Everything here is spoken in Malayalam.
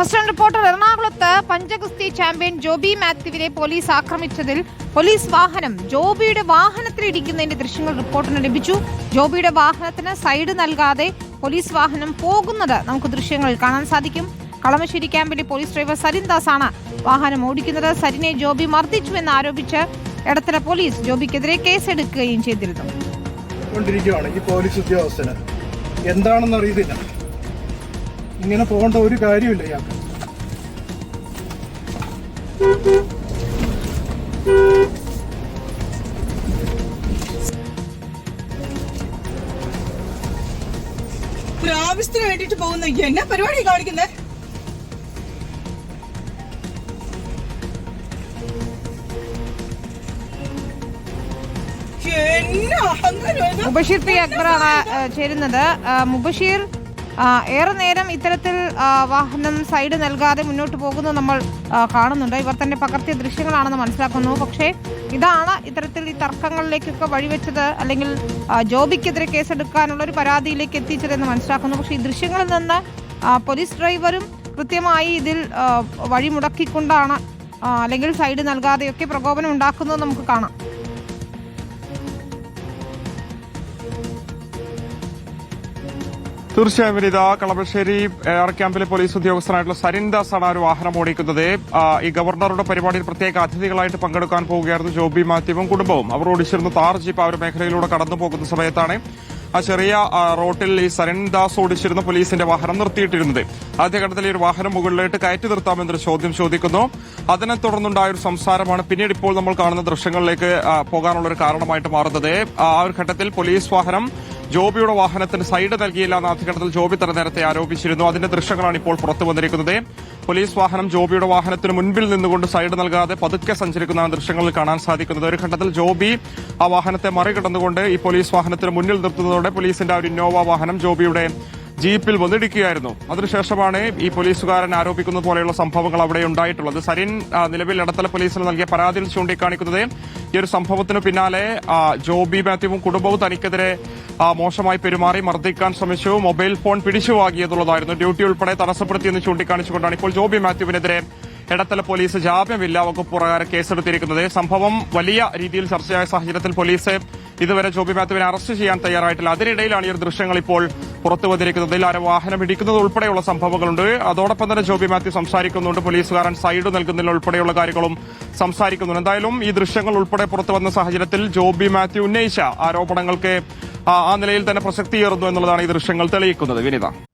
ഫസ്റ്റ് റൗണ്ട് റിപ്പോർട്ടർ എറണാകുളത്ത് പഞ്ചഗുസ്തി ചാമ്പ്യൻ ജോബി മാത്യുവിനെ പോലീസ് ആക്രമിച്ചതിൽ പോലീസ് വാഹനം ജോബിയുടെ വാഹനത്തിൽ ഇടിക്കുന്നതിന്റെ ദൃശ്യങ്ങൾ റിപ്പോർട്ടിന് ലഭിച്ചു. ജോബിയുടെ വാഹനത്തിന് സൈഡ് നൽകാതെ പോലീസ് വാഹനം പോകുന്നത് നമുക്ക് ദൃശ്യങ്ങൾ കാണാൻ സാധിക്കും. കളമശ്ശേരി ക്യാമ്പിലെ പോലീസ് ഡ്രൈവർ സരിൻ ദാസ് ആണ് വാഹനം ഓടിക്കുന്നത്. സരിനെ ജോബി മർദ്ദിച്ചുവെന്ന് ആരോപിച്ച് എടത്തല പോലീസ് ജോബിക്കെതിരെ കേസെടുക്കുകയും ചെയ്തിരുന്നു. കൊണ്ടിരിക്കുകയാണ് ഈ പോലീസ് ഉദ്യോഗസ്ഥന്. എന്താണെന്ന് അറിയത്തില്ല. ഇങ്ങനെ പോകേണ്ട ഒരു കാര്യമില്ല ഇയാൾക്ക്. ഒരു ആവശ്യത്തിന് വേണ്ടിട്ട് പോകുന്ന എന്നാ പരിപാടി കാണിക്കുന്നേ? മുബഷീർ പി അക്ബറാണ് ചേരുന്നത്. മുബഷീർ ഏറെ നേരം ഇത്തരത്തിൽ വാഹനം സൈഡ് നൽകാതെ മുന്നോട്ട് പോകുന്നത് നമ്മൾ കാണുന്നുണ്ട്. ഇവർ തന്നെ പകർത്തിയ ദൃശ്യങ്ങളാണെന്ന് മനസ്സിലാക്കുന്നു. പക്ഷേ ഇതാണ് ഇത്തരത്തിൽ ഈ തർക്കങ്ങളിലേക്കൊക്കെ വഴിവെച്ചത് അല്ലെങ്കിൽ ജോബിക്കെതിരെ കേസെടുക്കാനുള്ള ഒരു പരാതിയിലേക്ക് എത്തിച്ചതെന്ന് മനസ്സിലാക്കുന്നു. പക്ഷേ ഈ ദൃശ്യങ്ങളിൽ നിന്ന് പോലീസ് ഡ്രൈവറും കൃത്യമായി ഇതിൽ വഴിമുടക്കിക്കൊണ്ടാണ് അല്ലെങ്കിൽ സൈഡ് നൽകാതെയൊക്കെ പ്രകോപനം ഉണ്ടാക്കുന്നത് നമുക്ക് കാണാം. തീർച്ചയായും വിനിത കളമശ്ശേരി എയർ ക്യാമ്പിലെ പോലീസ് ഉദ്യോഗസ്ഥനായിട്ടുള്ള സരിൻ ദാസ് ആണ് ആ ഒരു വാഹനം ഓടിക്കുന്നത്. ഈ ഗവർണറുടെ പരിപാടിയിൽ പ്രത്യേക അതിഥികളായിട്ട് പങ്കെടുക്കാൻ പോവുകയായിരുന്നു ജോബി മാത്യുവും കുടുംബവും. അവർ ഓടിച്ചിരുന്ന താർ ജീപ്പ് ആ ഒരു മേഖലയിലൂടെ കടന്നു പോകുന്ന സമയത്താണ് ആ ചെറിയ റോട്ടിൽ ഈ സരിൻ ദാസ് ഓടിച്ചിരുന്ന പോലീസിന്റെ വാഹനം നിർത്തിയിട്ടിരുന്നത്. ആദ്യഘട്ടത്തിൽ ഈ ഒരു വാഹനം മുകളിലേക്ക് കയറ്റി നിർത്താമെന്നൊരു ചോദ്യം ചോദിക്കുന്നു. അതിനെ തുടർന്നുണ്ടായ ഒരു സംസാരമാണ് പിന്നീട് ഇപ്പോൾ നമ്മൾ കാണുന്ന ദൃശ്യങ്ങളിലേക്ക് പോകാനുള്ള ഒരു കാരണമായിട്ട് മാറുന്നത്. ആ ഒരു ഘട്ടത്തിൽ പോലീസ് വാഹനം ജോബിയുടെ വാഹനത്തിന് സൈഡ് നൽകിയില്ല എന്ന ആദ്യഘട്ടത്തിൽ ജോബി തന്നെ നേരത്തെ ആരോപിച്ചിരുന്നു. അതിന്റെ ദൃശ്യങ്ങളാണ് ഇപ്പോൾ പുറത്തു വന്നിരിക്കുന്നത്. പോലീസ് വാഹനം ജോബിയുടെ വാഹനത്തിന് മുൻപിൽ നിന്നുകൊണ്ട് സൈഡ് നൽകാതെ പതുക്കെ സഞ്ചരിക്കുന്ന ദൃശ്യങ്ങളിൽ കാണാൻ സാധിക്കുന്നത്. ഒരു ഘട്ടത്തിൽ ജോബി ആ വാഹനത്തെ മറികടന്നുകൊണ്ട് ഈ പോലീസ് വാഹനത്തിന് മുന്നിൽ നിർത്തുന്നതോടെ പോലീസിന്റെ ഒരു ഇന്നോവ വാഹനം ജോബിയുടെ ജീപ്പിൽ വന്നിടിക്കുകയായിരുന്നു. അതിനുശേഷമാണ് ഈ പോലീസുകാരൻ ആരോപിക്കുന്നത് പോലെയുള്ള സംഭവങ്ങൾ അവിടെ ഉണ്ടായിട്ടുള്ളത്. സരിൻ നിലവിൽ ഇടത്തല പോലീസിന് നൽകിയ പരാതിയിൽ ചൂണ്ടിക്കാണിക്കുന്നത് ഈ ഒരു സംഭവത്തിന് പിന്നാലെ ജോബി മാത്യുവും കുടുംബവും തനിക്കെതിരെ മോശമായി പെരുമാറി മർദ്ദിക്കാൻ ശ്രമിച്ചു. മൊബൈൽ ഫോൺ പിടിച്ചു വാങ്ങിയതുള്ളതായിരുന്നു. ഡ്യൂട്ടി ഉൾപ്പെടെ തടസ്സപ്പെടുത്തിയെന്ന് ചൂണ്ടിക്കാണിച്ചുകൊണ്ടാണ് ഇപ്പോൾ ജോബി മാത്യുവിനെതിരെ ഇടത്തല പോലീസ് ജാമ്യമില്ല വകുപ്പ് പ്രകാരം കേസെടുത്തിരിക്കുന്നത്. സംഭവം വലിയ രീതിയിൽ ചർച്ചയായ സാഹചര്യത്തിൽ പോലീസ് ഇതുവരെ ജോബി മാത്യുവിനെ അറസ്റ്റ് ചെയ്യാൻ തയ്യാറായിട്ടില്ല. അതിനിടയിലാണ് ഈ ദൃശ്യങ്ങൾ ഇപ്പോൾ പുറത്തു വന്നിരിക്കുന്നത്. ഇതിൽ വാഹനം ഇടിക്കുന്നത് ഉൾപ്പെടെയുള്ള സംഭവങ്ങളുണ്ട്. അതോടൊപ്പം തന്നെ ജോബി മാത്യു സംസാരിക്കുന്നുണ്ട്. പോലീസുകാരൻ സൈഡ് നൽകുന്നതിൽ ഉൾപ്പെടെയുള്ള കാര്യങ്ങളും സംസാരിക്കുന്നുണ്ട്. എന്തായാലും ഈ ദൃശ്യങ്ങൾ ഉൾപ്പെടെ പുറത്തു വന്ന സാഹചര്യത്തിൽ ജോബി മാത്യു ഉന്നയിച്ച ആരോപണങ്ങൾക്ക് ആ നിലയിൽ തന്നെ പ്രസക്തിയേറുന്നു എന്നുള്ളതാണ് ഈ ദൃശ്യങ്ങൾ തെളിയിക്കുന്നത്. വിനിത.